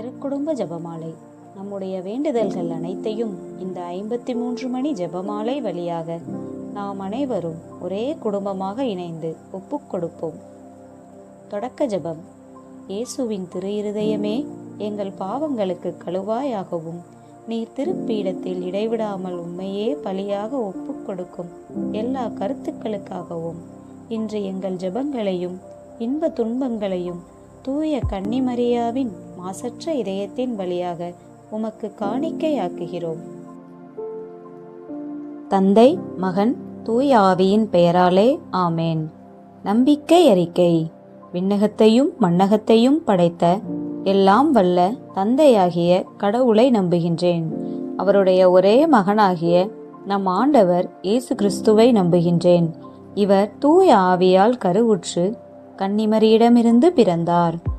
திருக்குடும்ப ஜெபமாலை. நம்முடைய வேண்டுதல்கள் அனைத்தையும் இந்த ஐம்பத்தி மூன்று மணி ஜெபமாலை வழியாக நாம் அனைவரும் ஒரே குடும்பமாக இணைந்து ஒப்புக் கொடுப்போம். தொடக்க ஜெபம். இயேசுவின் திரு இருதயமே எங்கள் பாவங்களுக்கு கழுவாயாகவும் நீர் திருப்பீடத்தில் இடைவிடாமல் உண்மையே பலியாக ஒப்புக் கொடுக்கும் எல்லா கருத்துக்களுக்காகவும் இன்று எங்கள் ஜெபங்களையும் இன்ப துன்பங்களையும் தூய கன்னிமரியாவின் மாசற்ற இதயத்தின் வழியாக உமக்கு காணிக்கையாக்குகிறோம். தந்தை மகன் தூய ஆவியின் பெயராலே ஆமேன். நம்பிக்கை அறிக்கை. விண்ணகத்தையும் மண்ணகத்தையும் படைத்த எல்லாம் வல்ல தந்தையாகிய கடவுளை நம்புகின்றேன். அவருடைய ஒரே மகனாகிய நம் ஆண்டவர் இயேசு கிறிஸ்துவை நம்புகின்றேன். இவர் தூய ஆவியால் கருவுற்று கன்னிமரியிடமிருந்து பிறந்தார்.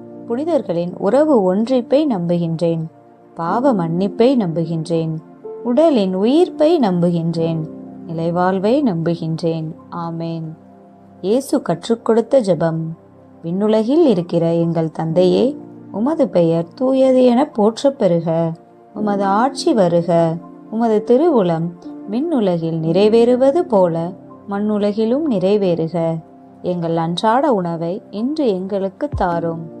புனிதர்களின் உறவு ஒன்றிப்பை நம்புகின்றேன். பாவ மன்னிப்பை நம்புகின்றேன். உடலின் உயிர்ப்பை நம்புகின்றேன். நிலைவாழ்வை நம்புகின்றேன். ஆமேன். இயேசு கற்றுக் கொடுத்த ஜெபம். விண்ணுலகில் இருக்கிற எங்கள் தந்தையே உமது பெயர் தூயது என போற்றப் பெறுக. உமது ஆட்சி வருக. உமது திருவுளம் விண்ணுலகில் நிறைவேறுவது போல மண்ணுலகிலும் நிறைவேறுக. எங்கள் அன்றாட உணவை இன்று எங்களுக்கு தாரும்.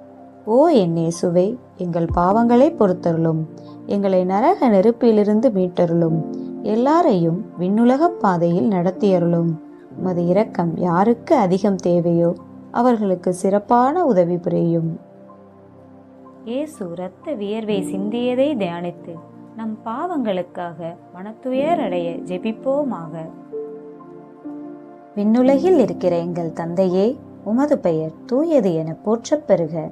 ஓ என் இயேசுவே எங்கள் பாவங்களை பொறுத்தருளும். எங்களை நரக நெருப்பிலிருந்து மீட்டருளும். எல்லாரையும் விண்ணுலகப் பாதையில் நடத்தியருளும். உமது இரக்கம் யாருக்கு அதிகம் தேவையோ அவர்களுக்கு சிறப்பான உதவி புரியும். இயேசு இரத்த வியர்வை சிந்தியதை தியானித்து நம் பாவங்களுக்காக மனத்துயர் அடைய ஜெபிப்போமாக. விண்ணுலகில் இருக்கிற எங்கள் தந்தையே உமது பெயர் தூயது என போற்றப் பெறுக.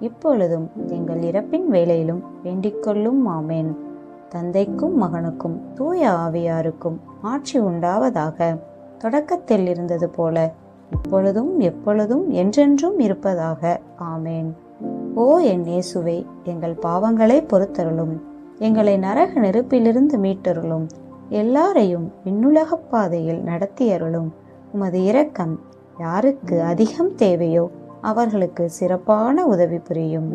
இப்பொழுதும் எங்கள் இறப்பின் வேளையிலும் வேண்டிக்கொள்ளும் ஆமேன். தந்தைக்கும் மகனுக்கும் தூய ஆவியாருக்கும் ஆட்சி உண்டாவதாக தொடக்கத்தில் இருந்தது போல இப்பொழுதும் எப்பொழுதும் என்றென்றும் இருப்பதாக ஆமேன். ஓ என் இயேசுவே எங்கள் பாவங்களை பொறுத்தருளும். எங்களை நரக நெருப்பிலிருந்து மீட்டருளும். எல்லாரையும் விண்ணுலகப் பாதையில் நடத்தியருளும். உமது இரக்கம் யாருக்கு அதிகம் தேவையோ அவர்களுக்கு சிறப்பான உதவி புரியும்.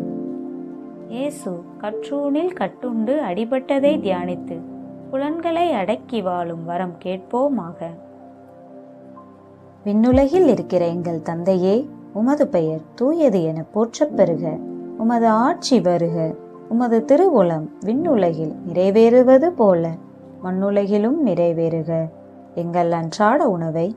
இயேசு கற்றூனில் கட்டுண்டு அடிபட்டதை தியானித்து புலன்களை அடக்கி வாழும் வரம் கேட்போமாக. விண்ணுலகில் இருக்கிற எங்கள் தந்தையே உமது பெயர் தூயது என போற்றப் பெறுக. உமது ஆட்சி வருக. உமது திருவுளம் விண்ணுலகில் நிறைவேறுவது போல மண்ணுலகிலும் நிறைவேறுக. எங்கள் அன்றாட உணவை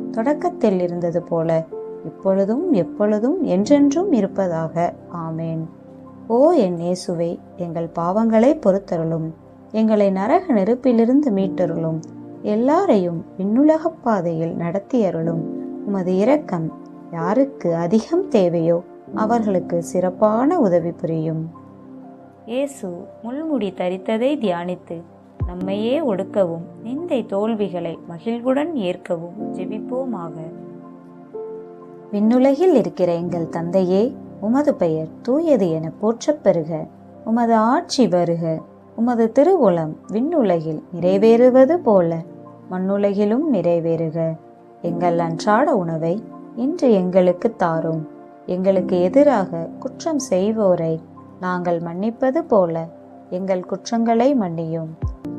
தொடக்கத்தில் இருந்தது போல இப்பொழுதும் எப்பொழுதும் என்றென்றும் இருப்பதாக. ஆமேன். ஓ என் இயேசுவே எங்கள் பாவங்களை பொறுத்தருளும். எங்களை நரக நெருப்பிலிருந்து மீட்டருளும். எல்லாரையும் விண்ணுலகப் பாதையில் நடத்தியருளும். உமது இரக்கம் யாருக்கு அதிகம் தேவையோ அவர்களுக்கு சிறப்பான உதவி புரியும். இயேசு முள்முடி தரித்ததை தியானித்து நம்மையே ஒடுக்கவும் நிந்தை தோல்விகளை மகிழ்வுடன் ஏற்கவும் ஜெபிப்போமாக. விண்ணுலகில் இருக்கிற எங்கள் தந்தையே உமது பெயர் தூயது என போற்றப் பெறுக. உமது ஆட்சி வருக. உமது திருவுளம் விண்ணுலகில் நிறைவேறுவது போல மண்ணுலகிலும் நிறைவேறுக. எங்கள் அன்றாட உணவை இன்று எங்களுக்கு தாரும். எங்களுக்கு எதிராக குற்றம் செய்வோரை நாங்கள் மன்னிப்பது போல எங்கள் குற்றங்களை மன்னியும்.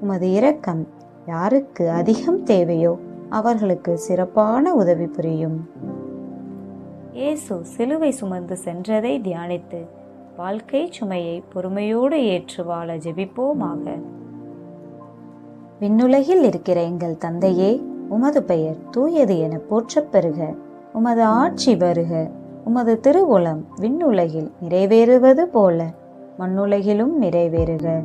உமது இரக்கம் யாருக்கு அதிகம் தேவையோ அவர்களுக்கு சிறப்பான உதவி புரியும். இயேசு சிலுவை சுமந்து சென்றதை தியானித்து வாழ்க்கை சுமையை பொறுமையோடு ஏற்று வாழ ஜெபிப்போமாக. விண்ணுலகில் இருக்கிற எங்கள் தந்தையே உமது பெயர் தூயது என போற்றப் பெறுக. உமது ஆட்சி வருக. உமது திருவுளம் விண்ணுலகில் நிறைவேறுவது போல மண்ணுலகிலும் நிறைவேறுக.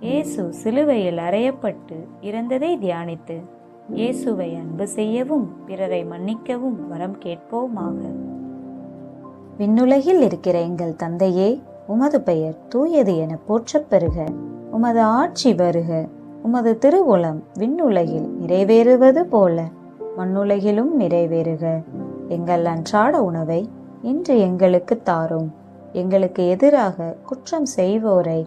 இயேசு சிலுவையில் அறையப்பட்டு இறந்ததை தியானித்து இயேசுவை அன்பு செய்யவும் பிறரை மன்னிக்கவும் வரம் கேட்போமாக. விண்ணுலகில் இருக்கிற எங்கள் தந்தையே உமது பெயர் தூயது என போற்றப் பெறுக உமது ஆட்சி வருக. உமது திருவுளம் விண்ணுலகில் நிறைவேறுவது போல மண்ணுலகிலும் நிறைவேறுக. எங்கள் அன்றாட உணவை இன்று எங்களுக்கு தாரும். எங்களுக்கு எதிராக குற்றம் செய்வோரை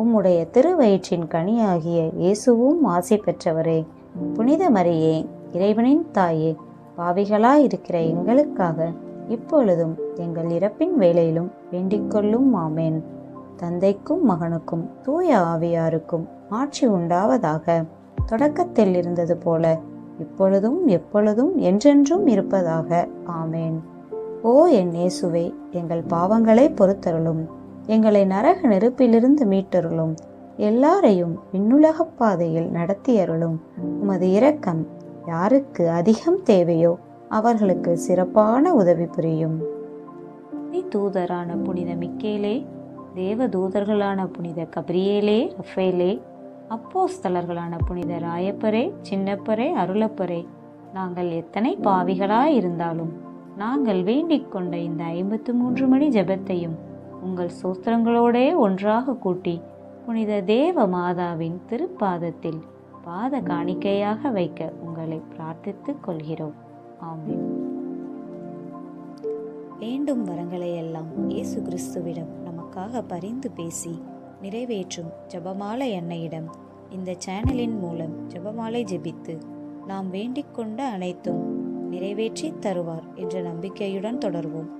உம்முடைய திருவயிற்றின் கனியாகிய இயேசுவும் ஆசை பெற்றவரே. புனித மரியே இறைவனின் தாயே பாவிகளாயிருக்கிற எங்களுக்காக இப்பொழுதும் எங்கள் இறப்பின் வேலையிலும் வேண்டிக்கொள்ளும் ஆமேன். தந்தைக்கும் மகனுக்கும் தூய ஆவியாருக்கும் ஆட்சி உண்டாவதாக தொடக்கத்தில் இருந்தது போல இப்பொழுதும் எப்பொழுதும் என்றென்றும் இருப்பதாக ஆமேன். ஓ என் இயேசுவே எங்கள் பாவங்களை பொறுத்தருளும். எங்களை நரக நெருப்பிலிருந்து மீட்டருளும். எல்லாரையும் விண்ணுலகப் பாதையில் நடத்தியருளும். உமது இரக்கம் யாருக்கு அதிகம் தேவையோ அவர்களுக்கு சிறப்பான உதவி புரியும். தூதரான புனித மிக்கேலே தேவ தூதர்களான புனித கபிரியேலே ரஃபேலே அப்போஸ்தலர்களான புனித ராயப்பரே சின்னப்பரே அருளப்பரே நாங்கள் எத்தனை பாவிகளாய் இருந்தாலும் நாங்கள் வேண்டிக் கொண்ட இந்த ஐம்பத்து மூன்று மணி ஜெபத்தையும் உங்கள் சோத்திரங்களோடே ஒன்றாக கூட்டி புனித தேவ மாதாவின் திருப்பாதத்தில் பாத காணிக்கையாக வைக்க உங்களை பிரார்த்தித்துக் கொள்கிறோம். ஆமென். வேண்டும் வரங்களை எல்லாம் இயேசு கிறிஸ்துவிடம் நமக்காக பரிந்து பேசி நிறைவேற்றும் ஜெபமாலை அன்னையிடம் இந்த சேனலின் மூலம் ஜெபமாலை ஜெபித்து நாம் வேண்டிக் கொண்ட அனைத்தும் நிறைவேற்றி தருவார் என்ற நம்பிக்கையுடன் தொடர்வோம்.